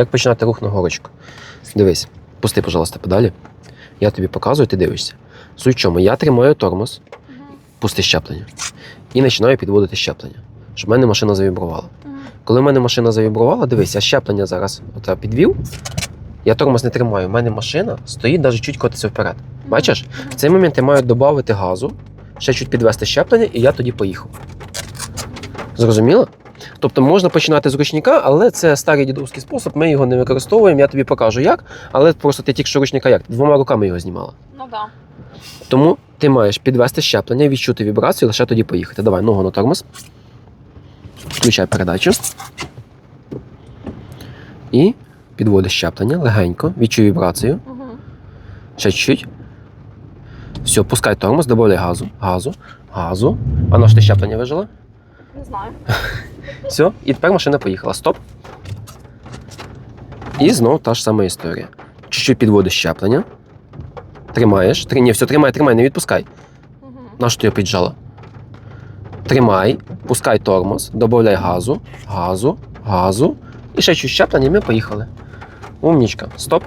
Як починати рух на горочку? Дивись, пусти, пожалуйста, педалі. Я тобі показую, ти дивишся. Суть в чому? Я тримаю тормоз, пусти щеплення. І починаю підводити щеплення, щоб в мене машина завібрувала. Коли в мене машина завібрувала, дивись, я щеплення зараз оце підвів. Я тормоз не тримаю. У мене машина стоїть навіть чуть котиться вперед. Бачиш? В цей момент я маю додати газу, ще чуть підвести щеплення, і я тоді поїхав. Зрозуміло? Тобто можна починати з ручника, але це старий дідовський спосіб, ми його не використовуємо. Я тобі покажу як, але просто ти тільки що ручника як? Двома руками його знімала. Ну да. Тому ти маєш підвести щеплення, відчути вібрацію, лише тоді поїхати. Давай ногу на тормоз. Включай передачу. І підводиш щеплення легенько, відчуй вібрацію. Угу. Ще чуть-чуть. Все, пускай тормоз, додай газу, газу, газу. А ж ти щеплення вижила? Не знаю. Все, і тепер машина поїхала. Стоп. І знову та ж сама історія. Чуть-чуть підводиш щеплення. Тримаєш. Три... Ні, все, тримай, тримай, не відпускай. Угу. На що ти його піджала? Тримай, пускай тормоз, додай газу, газу, газу. І ще чуть щеплення, і ми поїхали. Умнічка. Стоп.